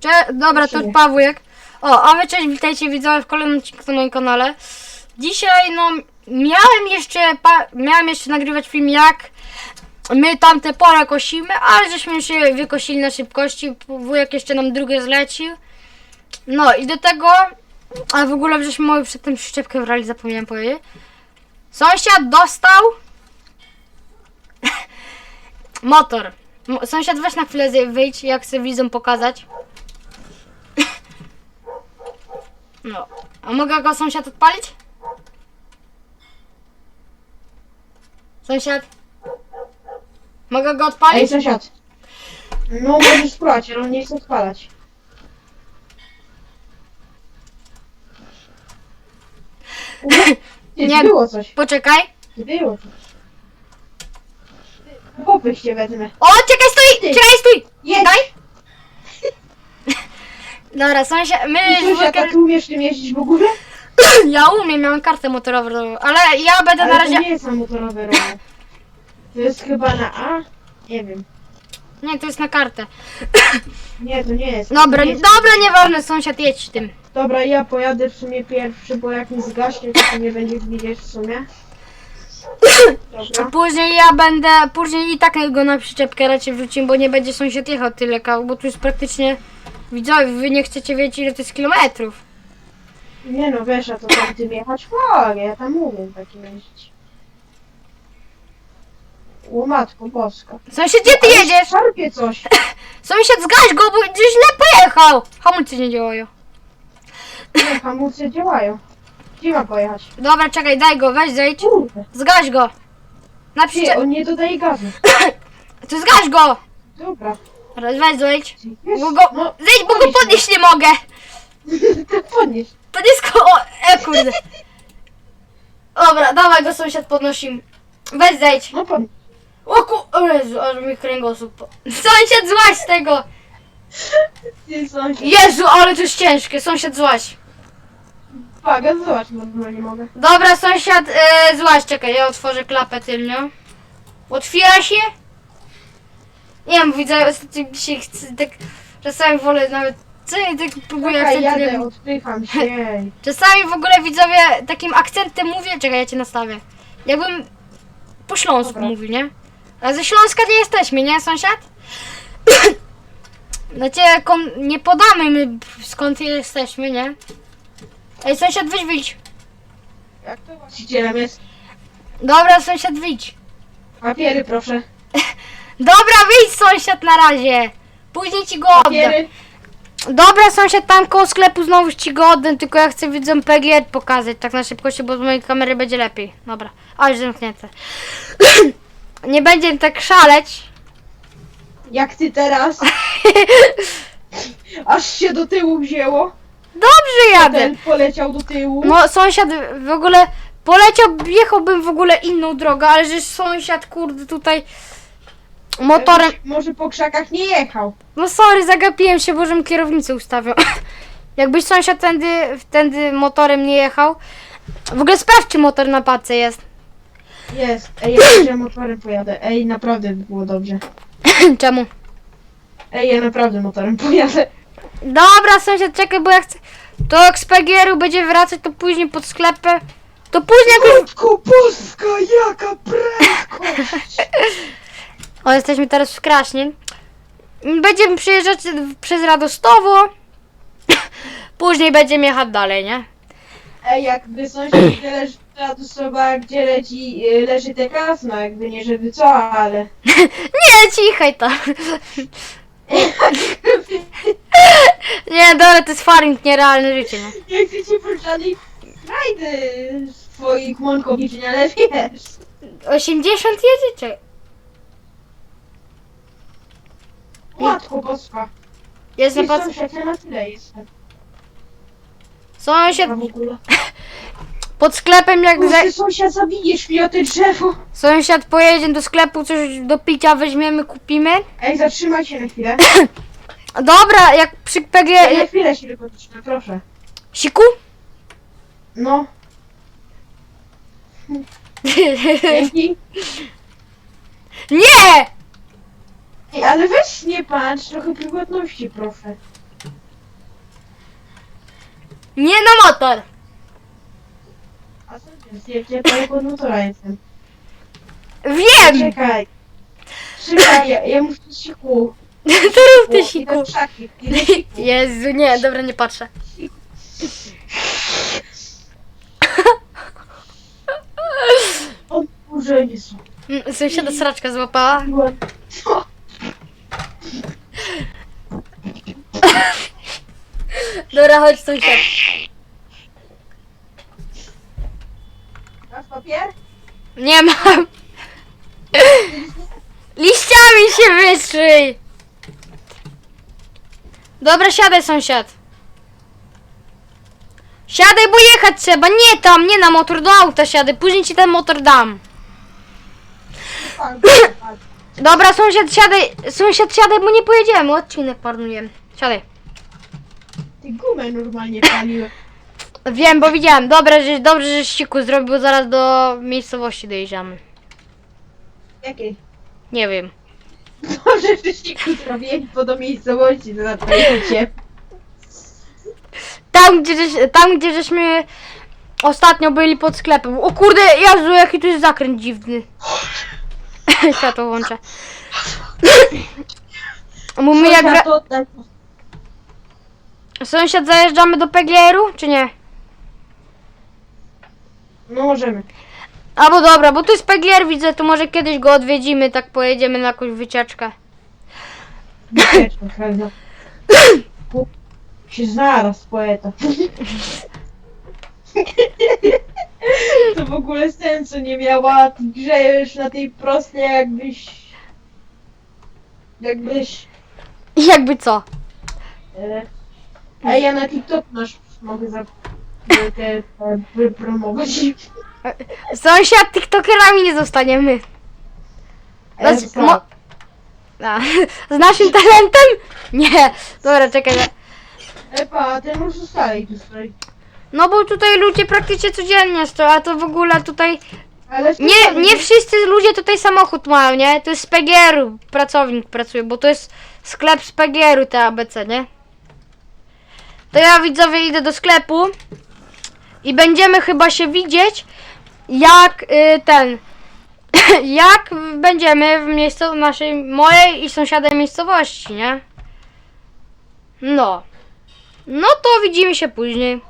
Cze dobra, to Cześć. Pawłek. O, a wy cześć, witajcie widzowie w kolejnym odcinku na moim kanale. Dzisiaj, no, miałem jeszcze, miałem jeszcze nagrywać film jak my tamte pole kosimy, ale żeśmy się wykosili na szybkości. Wujek jeszcze nam drugie zlecił. No i do tego, a w ogóle żeśmy mogli przedtem przyczepkę brali, zapomniałem powiedzieć. Sąsiad dostał motor. Mo- Sąsiad weź na chwilę wyjdź, jak chcę widzom pokazać. No. A mogę go sąsiad odpalić? Sąsiad? Mogę go Ej, odpalić? sąsiad. No możesz spróbować, ale on nie chce odpalać. Ty, Nie. było coś. Poczekaj. Było coś. Popyś cię wezmę. O, czekaj, stój! Czekaj, stój! Jedź! Daj! Dobra, sąsiad, my I sąsiad, a ty umiesz tym jeździć w ogóle? Ja umiem, miałem kartę motorową, ale ja będę Ale na to razie... nie jest na motorowe rower. To jest chyba na A? Nie wiem. Nie, to jest na kartę. Nie, to nie jest. Dobra, To nie jest. dobra, nieważne, sąsiad, jedź tym. Dobra, ja pojadę w sumie pierwszy, bo jak mi zgaśnie, to nie będzie widzieć w sumie. A Dobra. później ja będę, później i tak go na przyczepkę raczej wrzucimy, bo nie będzie sąsiad jechał tyle bo tu jest praktycznie... Widzowie, wy nie chcecie wiedzieć ile to jest kilometrów. Nie no, wiesz, a to tam tym jechać mogę, ja tam umiem takim jeździć. O matko boska. Sąsiad, gdzie ty Ale jedziesz? Szarpie coś. Sąsiad, zgaś go, bo gdzieś źle pojechał. Hamulce nie działają. Nie, hamulce działają. Gdzie ma pojechać? Dobra, czekaj, daj go, weź zejdź. Kurde. Zgaś go. Na przyczep... on nie dodaje gazu. To zgaś go. Dobra. Teraz weź zejdź. Bo go... No, Zejdź, bo go podnieś podnieść nie mogę. podnieś. To nie sko... O, e, kurde. Dobra, dawaj go sąsiad podnosimy. Weź zejdź. No podnieś. O ku... O Jezu, aż mi kręgosłup... po- Sąsiad złaź z tego. Ty sąsiad. Jezu, ale to jest ciężkie. Sąsiad złaź. Paga, zobacz, no nie mogę. Dobra, sąsiad e, złaź. Czekaj, ja otworzę klapę tylnią. Otwiera się? Nie wiem, widzę, ostatnio dzisiaj chcę tak... Czasami wolę nawet... Co ja tak próbuję Czekaj, akcentem... jadę, odpycham się. Czasami w ogóle widzowie takim akcentem mówię, czekaj, ja cię nastawię. Jakbym po śląsku Dobra. mówił, nie? A ze Śląska nie jesteśmy, nie sąsiad? Znaczy, kon- nie podamy my skąd jesteśmy, nie? Ej, sąsiad, wyjdź, wyjdź. Jak to właścicielem jest? Dobra, sąsiad, wyjdź. Papiery proszę. Dobra, wyjdź sąsiad na razie. Później ci go oddam. Papiery. Dobra, sąsiad, tam koło sklepu znowu ci go oddam, tylko ja chcę widzom PGR pokazać tak na szybkości, bo z mojej kamery będzie lepiej. Dobra, a już zamknięte. Nie będzie tak szaleć. Jak ty teraz? Aż się do tyłu wzięło. Dobrze jadę. Ten poleciał do tyłu. No, sąsiad w ogóle poleciał, jechałbym w ogóle inną drogę, ale że sąsiad, kurde, tutaj motorem... Może po krzakach nie jechał. No sorry, zagapiłem się, bo żebym kierownicę ustawiał. Jakbyś sąsiad tędy, tędy motorem nie jechał. W ogóle sprawdź, czy motor na pace jest. Jest. Ej, ja jeszcze motorem pojadę. Ej, naprawdę by było dobrze. Czemu? Ej, ja naprawdę motorem pojadę. Dobra, sąsiad, czekaj, bo ja chcę... To jak z PGR-u będzie wracać, to później pod sklepem. To później. Matko boska, jaka prędkość! O, jesteśmy teraz w Kraśnie. Będziemy przyjeżdżać przez Radostowo. Później będziemy jechać dalej, nie? Ej, jakby sąsiad gdzie leży ta osoba, gdzie leci, y, leży te kasno, jakby nie żeby co, ale... Nie, cichaj tam. Nie, dobra, to jest faring, nierealne życie, nie? Nie chcę ci po żadnej frajdy swoich mąkowiczeń, ale wiesz... 80 jedziecie. Matko boska. Jest na Ty pac... sąsiad, ja na tyle jestem. Sąsiad A w ogóle. pod sklepem jak za... Sąsiad, zabijesz mi o te drzewo. Sąsiad pojedzie do sklepu, coś do picia weźmiemy, kupimy. Ej, zatrzymaj się na chwilę. Dobra, jak przy Ej, PG... na chwilę się tylko zatrzymaj, proszę. Siku? No, dzięki. Nie! Ej, ale weź nie patrz, trochę prywatności, proszę. Nie na motor. A co jest? Ja cię panie pod motora jestem. Wiem! Czekaj. Czekaj, ja, ja muszę siku. To rób ty Idę siku. w idę siku. Jezu, nie, dobra, nie patrzę. O Boże, Jezu. Mm, Sąsiada sraczka złapała. Co? Dobra, chodź sąsiad. Masz papier? Nie mam. Liściami się wyszyj. Dobra, siadaj sąsiad. Siadaj, bo jechać trzeba. Nie tam, nie na motor, do auta siadaj. Później ci ten motor dam. Pan, pan. Dobra, sąsiad, siadaj. Sąsiad, siadaj, bo nie pojedziemy. Odcinek marnujemy. Siadaj. Ty gumę normalnie paliłem. Wiem, bo widziałem. Dobra, że, dobrze, że ściku zrobił, bo zaraz do miejscowości dojedziemy. Jakiej? Nie wiem. Może że siku zrobiłem po do miejscowości, to na. Tam gdzie, żeś, tam, gdzie żeśmy ostatnio byli pod sklepem. O kurde, Jezu, jaki tu jest zakręt dziwny. Światło włączę. Bo my jak wra- to. Sąsiad, zajeżdżamy do PGR-u, czy nie? No możemy. Albo dobra, bo tu jest PGR, widzę, to może kiedyś go odwiedzimy, tak pojedziemy na jakąś wycieczkę. Pu- Się znalazł poeta. To w ogóle sensu nie miała. Ty grzejesz na tej prostej jakbyś... Jakbyś... Jakby co? E, a ja na TikTok masz... Mogę za... Te, te, wypromować. Sąsiad, tiktokerami nie zostaniemy. E, Znaczy, mo- A, z naszym talentem? Nie, dobra, czekaj. Epa, a ten już ustalej tu stoi. No bo tutaj ludzie praktycznie codziennie stoją, a to w ogóle tutaj... Ale Nie, nie wszyscy ludzie tutaj samochód mają, nie? To jest z PGR-u, pracownik pracuje, bo to jest sklep z PGR-u te ABC, nie? To ja widzowie idę do sklepu i będziemy chyba się widzieć, jak y, ten... jak będziemy w miejscu naszej, mojej i sąsiadej miejscowości, nie? No. No to widzimy się później.